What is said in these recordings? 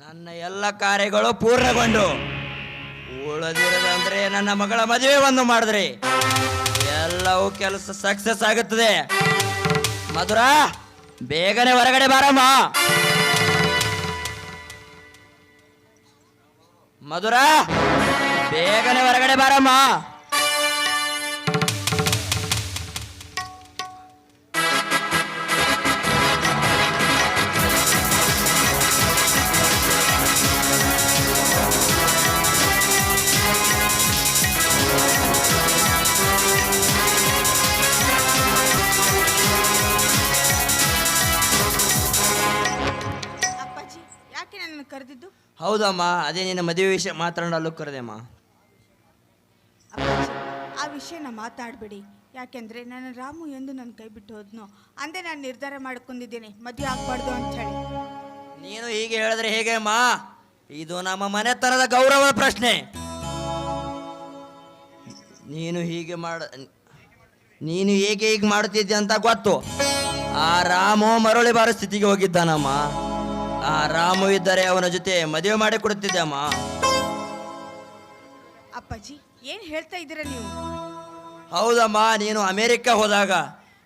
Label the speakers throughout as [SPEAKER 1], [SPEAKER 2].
[SPEAKER 1] ನನ್ನ ಎಲ್ಲ ಕಾರ್ಯಗಳು ಪೂರ್ಣಗೊಂಡು. ಉಳಿದಿರೋದಂದ್ರೆ ನನ್ನ ಮಗಳ ಮದುವೆ ಒಂದು ಮಾಡಿದ್ರಿ. ಎಲ್ಲವೂ ಕೆಲಸ ಸಕ್ಸಸ್ ಆಗುತ್ತದೆ. ಮಧುರ, ಬೇಗನೆ ಹೊರಗಡೆ ಬಾರಮ್ಮ. ಮಧುರ, ಬೇಗನೆ ಹೊರಗಡೆ ಬಾರಮ್ಮ.
[SPEAKER 2] ಕರೆದಿದ್ದು?
[SPEAKER 1] ಹೌದಮ್ಮ ಅದೇ ನಿನ್ನ ಮದುವೆ ವಿಷಯ ಮಾತಾಡಲು ಕರೆದೆಮ್ಮ
[SPEAKER 2] ಆ ವಿಷಯನ ಮಾತಾಡಬೇಡಿ. ಯಾಕೆಂದ್ರೆ ನನ್ನ ರಾಮು ಎಂದು ನನ್ನ ಕೈ ಬಿಟ್ಟು ಹೋದ್ನು. ಅಂದೇ ನಾನು ನಿರ್ಧಾರ ಮಾಡ್ಕೊಂಡಿದ್ದೀನಿ ಮದುವೆ ಆಗ್ಬಾರ್ದು ಅಂತ ಹೇಳಿ
[SPEAKER 1] ನೀನು ಹೀಗೆ ಹೇಳಿದ್ರೆ ಹೇಗೆ ಅಮ್ಮ ಇದು ನಮ್ಮ ಮನೆತನದ ಗೌರವ ಪ್ರಶ್ನೆ. ನೀನು ಹೀಗೆ ಮಾಡ ನೀನು ಹೇಗೆ ಹೀಗೆ ಮಾಡುತ್ತಿದ್ದೆ ಅಂತ ಗೊತ್ತು. ಆ ರಾಮು ಮರಳಿ ಬಾರೋ ಸ್ಥಿತಿಗೆ ಹೋಗಿದ್ದಾನಮ್ಮ. ಆ ರಾಮು ಇದ್ದರೆ ಅವನ ಜೊತೆ ಮದುವೆ ಮಾಡಿ ಕೊಡುತ್ತಿದ್ದೆ ಅಮ್ಮ.
[SPEAKER 2] ಅಪ್ಪಾಜಿ ಏನು ಹೇಳ್ತಾ ಇದ್ದೀರ ನೀವು?
[SPEAKER 1] ಹೌದಮ್ಮ ನೀನು ಅಮೆರಿಕ ಹೋದಾಗ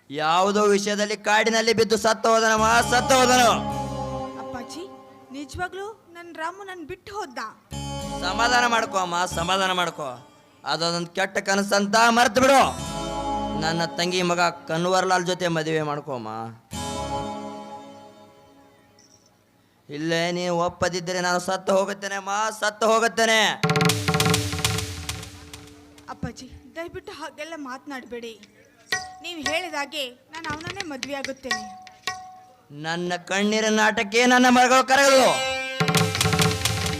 [SPEAKER 1] ಯಾವುದೋ ವಿಷಯದಲ್ಲಿ ಕಾಡಿನಲ್ಲಿ ಬಿದ್ದು ಸತ್ತ ಹೋದನಮ್ಮ ಸತ್ತ ಹೋದನು.
[SPEAKER 2] ಅಪ್ಪಾಜಿ ನಿಜವಾಗ್ಲೂ ನನ್ನ ರಾಮು ನನ್ನ ಬಿಟ್ಟು ಹೋದ
[SPEAKER 1] ಸಮಾಧಾನ ಮಾಡ್ಕೋ ಅಮ್ಮ ಸಮಾಧಾನ ಮಾಡ್ಕೋ. ಅದೊಂದು ಕೆಟ್ಟ ಕನಸಂತ ಮರ್ತು ಬಿಡು. ನನ್ನ ತಂಗಿ ಮಗ ಕನ್ವರ್ಲಾಲ್ ಜೊತೆ ಮದುವೆ ಮಾಡ್ಕೋ ಅಮ್ಮ. ಇಲ್ಲೇ ನೀ ಒಪ್ಪದಿದ್ದರೆ ನಾನು ಸತ್ತು ಹೋಗುತ್ತೇನೆ ಮಾ ಸತ್ತು ಹೋಗುತ್ತೇನೆ.
[SPEAKER 2] ಅಪ್ಪಾಜಿ ದಯವಿಟ್ಟು ಹಾಗೆಲ್ಲ ಮಾತನಾಡಬೇಡಿ. ನೀವು ಹೇಳಿದಾಗೆ ನಾನು ಅವನನ್ನೇ ಮದುವೆ ಆಗುತ್ತೇನೆ
[SPEAKER 1] ನನ್ನ ಕಣ್ಣೀರ ನಾಟಕ್ಕೆ ನನ್ನ ಮಗಳು ಕರಗಲು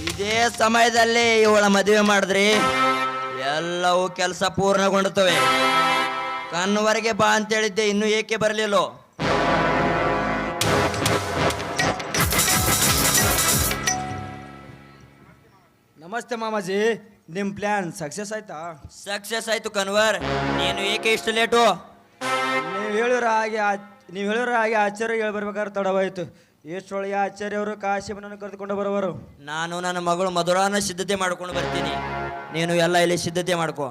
[SPEAKER 1] ಇದೇ ಸಮಯದಲ್ಲಿ ಇವಳ ಮದುವೆ ಮಾಡಿದ್ರಿ. ಎಲ್ಲವೂ ಕೆಲಸ ಪೂರ್ಣಗೊಂಡುತ್ತವೆ ಕಣ್ಣುವರೆಗೆ ಬಾ ಅಂತ ಹೇಳಿದ್ದೆ ಇನ್ನೂ ಏಕೆ ಬರಲಿಲ್ಲೋ?
[SPEAKER 3] ನಮಸ್ತೆ ಮಾಮಾಜಿ ನಿಮ್ಮ ಪ್ಲ್ಯಾನ್ ಸಕ್ಸಸ್ ಆಯ್ತಾ?
[SPEAKER 1] ಸಕ್ಸಸ್ ಆಯ್ತು ಕನ್ವರ್ ನೀನು ಏಕೆ ಇಷ್ಟು ಲೇಟು
[SPEAKER 3] ನೀವು ಹೇಳಿರೋ ಹಾಗೆ ನೀವು ಹೇಳಿರೋ ಹಾಗೆ ಆಚಾರ್ಯ ಹೇಳಿ ಬರ್ಬೇಕಾದ್ರೆ ತಡವಾಯಿತು ಎಷ್ಟೊಳಗೆ ಆಚಾರ್ಯ ಅವರು ಕಾಶಿಮನನ್ನು ಕರೆದುಕೊಂಡು ಬರುವರು
[SPEAKER 1] ನಾನು ನನ್ನ ಮಗಳು ಮಧುರಾನ ಸಿದ್ಧತೆ ಮಾಡ್ಕೊಂಡು ಬರ್ತೀನಿ. ನೀನು ಎಲ್ಲ ಇಲ್ಲಿ ಸಿದ್ಧತೆ ಮಾಡ್ಕೋ.